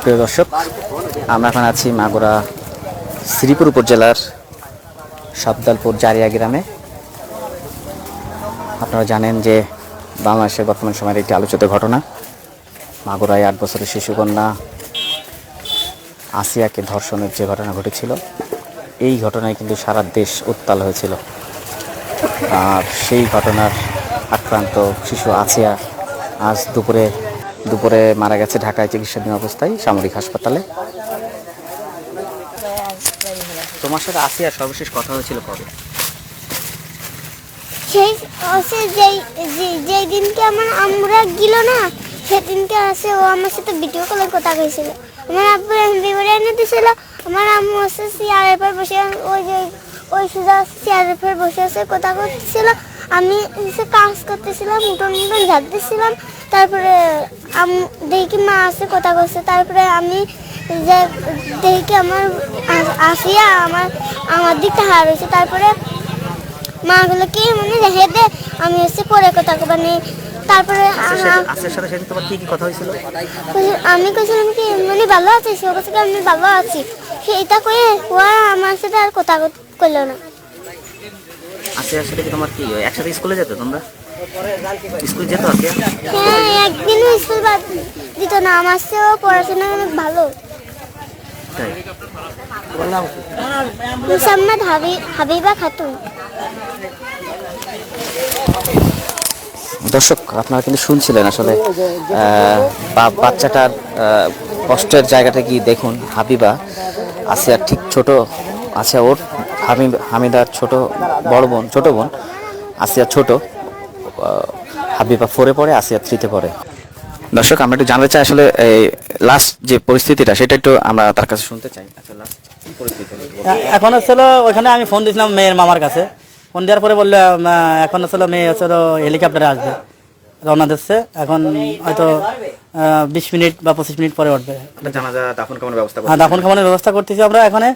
প্রিয় দর্শক, আমরা এখন আছি মাগুরা শ্রীপুর উপজেলার সাবদালপুর জারিয়া গ্রামে। আপনারা জানেন যে বাংলাদেশের বর্তমান সময়ের একটি আলোচিত ঘটনা। মাগুরায় আট বছরের শিশুকন্যা আসিয়াকে ধর্ষণের যে ঘটনা ঘটেছিল, এই ঘটনায় কিন্তু সারা দেশ উত্তাল হয়েছিল। আর সেই ঘটনার আক্রান্ত শিশু আসিয়া আজ দুপুরে দুপুরে মারা গেছে ঢাকায় চিকিৎসাধীন অবস্থায় সামরিক হাসপাতালে। তোমার সাথে আসিয়ার সর্বশেষ কথা হয়েছিল কবে? সেই যেই দিনকে আমার আমরা গেল না সেদিনকে আছে ও আমার সাথে ভিডিও কলে কথা কইছিল। আমার আব্বু এমবি করে এনে দিছিল, আমার আম্মু হচ্ছে চেয়ারের পর বসে, ওই যে, ওই সুজা চেয়ারের পর বসে আছে, কথা করতেছিল আমি কাজ করতেছিলাম উঠোন উঠোন ঝাড় দিচ্ছিলাম তারপরে দেখি মা আছে কথা করছে তারপরে আমি যে দেখি আমার আসিয়া আমার আমার দিকটা হার হয়েছে তারপরে মাগুলো কি মানে রেখে দে আমি হচ্ছে পরে কথা মানে তারপরে আ- আসিয়ার সাথে সেদিন তোমার কি কি কথা হয়েছিল? আমি কইছিলাম কি মানে ভালো আছি সে কাছে আমি ভালো আছি? সে এটা কয়ে ও আমার সাথে আর কথা কইলো না। আসিয়ার সাথে কি তোমার কি একসাথে স্কুলে যেত তোমরা? স্কুলে যেত আসিয়া হ্যাঁ একদিনও স্কুল বাদ দিত না। আমার চেয়েও পড়াশোনা অনেক ভালো। তাই? মুসাম্মদ হাবি হাবিবা খাতুন। দর্শক আপনারা কিন্তু শুনছিলেন আসলে বা- বাচ্চাটার কষ্টের জায়গাটা কি দেখুন হাবিবা আসিয়ার ঠিক ছোট আসিয়া ওর হামিদ হামিদার ছোট বড় বোন ছোট বোন আসিয়া ছোট হাবিবা ফোরে পড়ে আসিয়া থ্রিতে পড়ে। দর্শক আমরা একটু জানতে চাই আসলে এই লাস্ট যে পরিস্থিতিটা সেটা একটু আমরা তার কাছে শুনতে চাই। আচ্ছা লাস্ট পরিস্থিতি? এখন হচ্ছিল ওইখানে আমি ফোন দিয়েছিলাম মেয়ের মামার কাছে। ফোন দেওয়ার পরে বলল এখন হচ্ছিল মেয়ে হচ্ছিল হেলিকপ্টারে আসবে রওনা দিচ্ছে। এখন হয়তো বিশ মিনিট বা পঁচিশ মিনিট পরে উঠবে। জানাজা দাফন কামনের ব্যবস্থা আর দাফন খামানোর ব্যবস্থা করতেছি আমরা এখানে।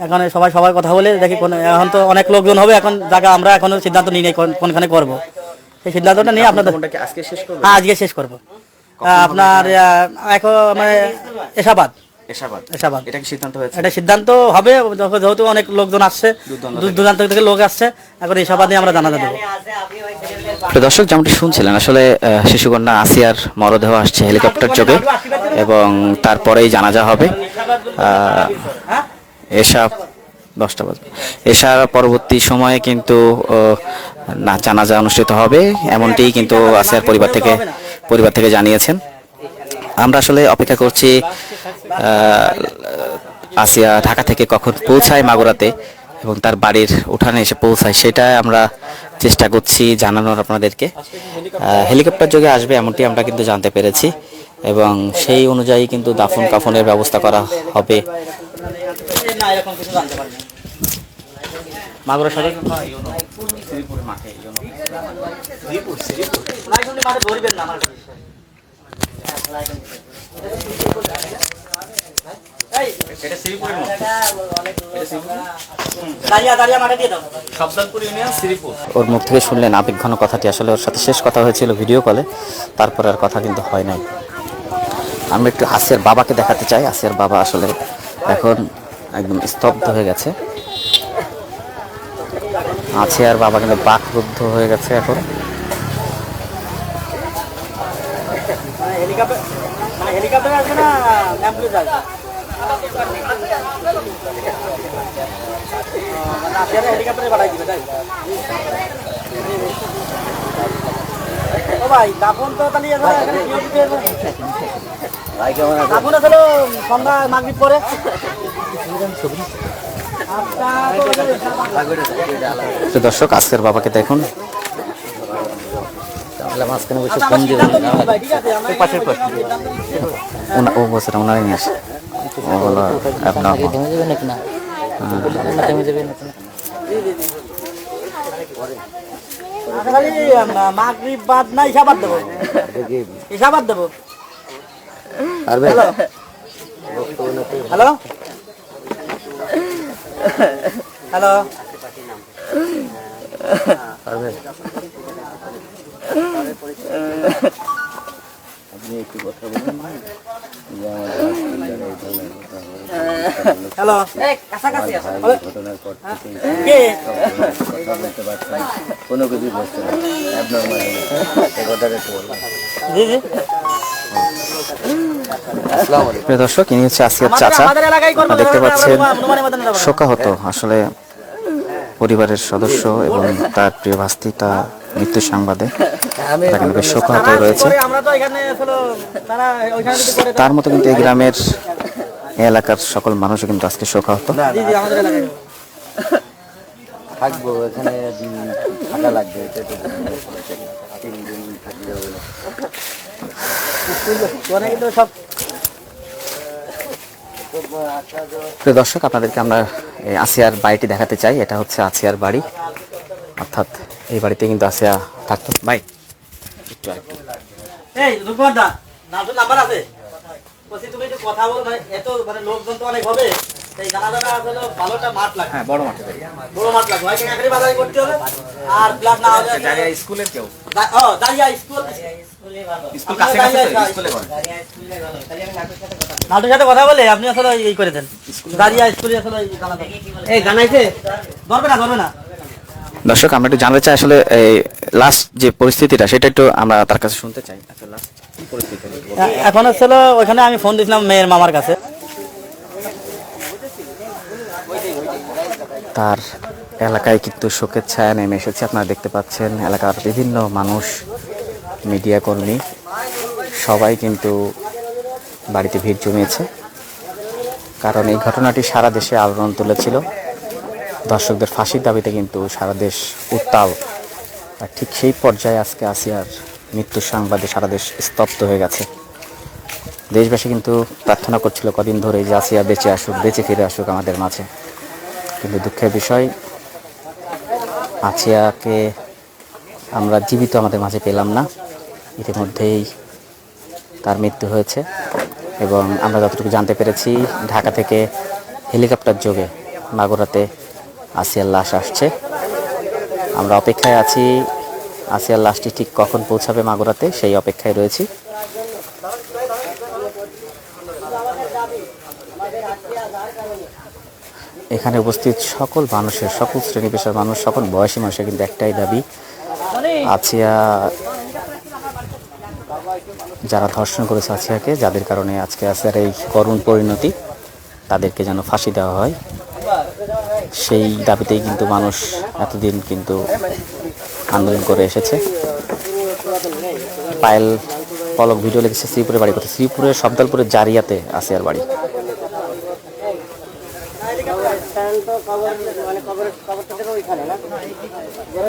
এখানে সবাই সবাই কথা বলে দেখি কোন এখন তো অনেক লোকজন হবে এখন জায়গা আমরা এখনও সিদ্ধান্ত নিই নাই কোন- কোনখানে করব। সেই সিদ্ধান্তটা নিয়ে আপনাদের আজকে শেষ করবে? হ্যাঁ আজকে শেষ করব। আপনার এখন মানে এসাবাদ এসাবাদ এসাবাদ এটা সিদ্ধান্ত হয়েছে? এটা সিদ্ধান্ত হবে যেহেতু অনেক লোকজন আসছে দূর থেকে। লোক আসছে এখন এই সভা দিয়ে আমরা জানাতে দেবো। দর্শক যেমনটি শুনছিলেন আসলে শিশুকন্যা আসিয়ার মরদেহ আসছে হেলিকপ্টার যোগে এবং তারপরেই জানাজা হবে। আহ, এসা দশটা বাজবে। এসার পরবর্তী সময়ে কিন্তু না, জানাজা অনুষ্ঠিত হবে, এমনটিই কিন্তু আসিয়ার পরিবার থেকে পরিবার থেকে জানিয়েছেন। আমরা আসলে অপেক্ষা করছি আসিয়া ঢাকা থেকে কখন পৌঁছায় মাগুরাতে এবং তার বাড়ির উঠানে এসে পৌঁছায় সেটা আমরা চেষ্টা করছি জানানোর আপনাদেরকে। হেলিকপ্টার যোগে আসবে এমনটি আমরা কিন্তু জানতে পেরেছি এবং সেই অনুযায়ী কিন্তু দাফন কাফনের ব্যবস্থা করা হবে। না এরকম কিছু জানতে পারি না মাগুরা সদর মাঠে। ধরবেন না আমার দাঁড়িয়ে দাঁড়িয়ে মাঠে দিয়ে দাও। ওর মুখ থেকে শুনলেন আবেগ ঘন কথাটি। আসলে ওর সাথে শেষ কথা হয়েছিল ভিডিও কলে। তারপরে আর কথা কিন্তু হয় নাই। আমি একটু আসিয়ার বাবাকে দেখাতে চাই। আসিয়ার বাবা আসলে এখন একদম স্তব্ধ হয়ে গেছে। আছে আর বাবা কিন্তু বাকরুদ্ধ হয়ে গেছে এখন। ভাই, দাফন তো তাহলে আসলে সন্ধ্যা মাগরিব পরে? তো দর্শক আজকের বাবাকে দেখুন। তাহলে মাঝখানে বসে ফোন দিয়ে পাশের পাশে। ও ওনারাই নিয়ে আসে ও হলো আপনার আচ্ছা, খালি মাগরিব বাদ না ইসাবাদ দেবো। ইসাবাদ দেবো। হ্যালো? হ্যালো হ্যালো হ্যালো কে? কোনো কিছু বুঝতে না। কথাটা একটু বললাম জি জি। প্রিয় দর্শক ইনি হচ্ছে আসিয়ার চাচা। দেখতে পাচ্ছেন। শোকাহত আসলে পরিবারের সদস্য এবং তার প্রিয় ভাস্তিটা মৃত্যু সংবাদে। বেশ শোকাহত রয়েছে। তো তারা মতো কিন্তু এই গ্রামের এলাকার সকল মানুষও কিন্তু আজকে শোকাহত। থাকব এখানে থাকা লাগবে তিন দিন থাকলে প্রিয় দর্শক আপনাদেরকে আমরা এই আসিয়ার বাড়িটি দেখাতে চাই। এটা হচ্ছে আসিয়ার বাড়ি। অর্থাৎ এই বাড়িতে কিন্তু আসিয়া থাকতো। ভাই একটু আরেকটু। এই রূপমান নাম্বার আছে? তুমি একটু কথা বলো ভাই। এত মানে লোকজন তো অনেক হবে। হ্যাঁ আর প্লাস না স্কুলের কেউ? স্কুল। স্কুল কাছে কাছে স্কুলে বলে। সাথে কথা বলে আপনি আসলে এই করে দেন। দাঁড়িয়ে স্কুলে আসলে এই জানাজাটা। ধরবে না ধরবে না। দর্শক আমরা একটু জানতে চাই আসলে এই লাস্ট যে পরিস্থিতিটা সেটা একটু আমরা তার কাছে শুনতে চাই। আচ্ছা লাস্ট কি পরিস্থিতি এখন হচ্ছিল ওইখানে আমি ফোন দিয়েছিলাম মেয়ের মামার কাছে। তার এলাকায় কিন্তু শোকের ছায়া নেমে এসেছে। আপনারা দেখতে পাচ্ছেন এলাকার বিভিন্ন মানুষ মিডিয়া কর্মী। সবাই কিন্তু বাড়িতে ভিড় জমিয়েছে। কারণ এই ঘটনাটি সারা দেশে আলোড়ন তুলেছিল। দর্শকদের ফাঁসির দাবিতে কিন্তু সারা দেশ উত্তাল। আর ঠিক সেই পর্যায়ে আজকে আসিয়ার মৃত্যুর সংবাদে সারা দেশ স্তব্ধ হয়ে গেছে। দেশবাসী কিন্তু প্রার্থনা করছিল কদিন ধরে যে আসিয়া বেঁচে আসুক, বেঁচে ফিরে আসুক আমাদের মাঝে। কিন্তু দুঃখের বিষয়, আছিয়াকে আমরা জীবিত আমাদের মাঝে পেলাম না। ইতিমধ্যেই তার মৃত্যু হয়েছে এবং আমরা যতটুকু জানতে পেরেছি ঢাকা থেকে হেলিকপ্টার যোগে মাগুরাতে আসিয়ার লাশ আসছে। আমরা অপেক্ষায় আছি আসিয়ার লাশটি ঠিক কখন পৌঁছাবে মাগুরাতে সেই অপেক্ষায় রয়েছি। এখানে উপস্থিত সকল মানুষের সকল শ্রেণি পেশার মানুষ সকল বয়সী মানুষের কিন্তু একটাই দাবি আছিয়া যারা ধর্ষণ করেছে আছিয়াকে, যাদের কারণে আজকে আসিয়ার এই করুণ পরিণতি, তাদেরকে যেন ফাঁসি দেওয়া হয়। সেই দাবিতেই কিন্তু মানুষ এতদিন কিন্তু আন্দোলন করে এসেছে। পায়েল পলক ভিডিও লিখেছে শ্রীপুরের বাড়ি। কথা শ্রীপুরের সবদালপুরের জারিয়াতে আসিয়ার বাড়ি।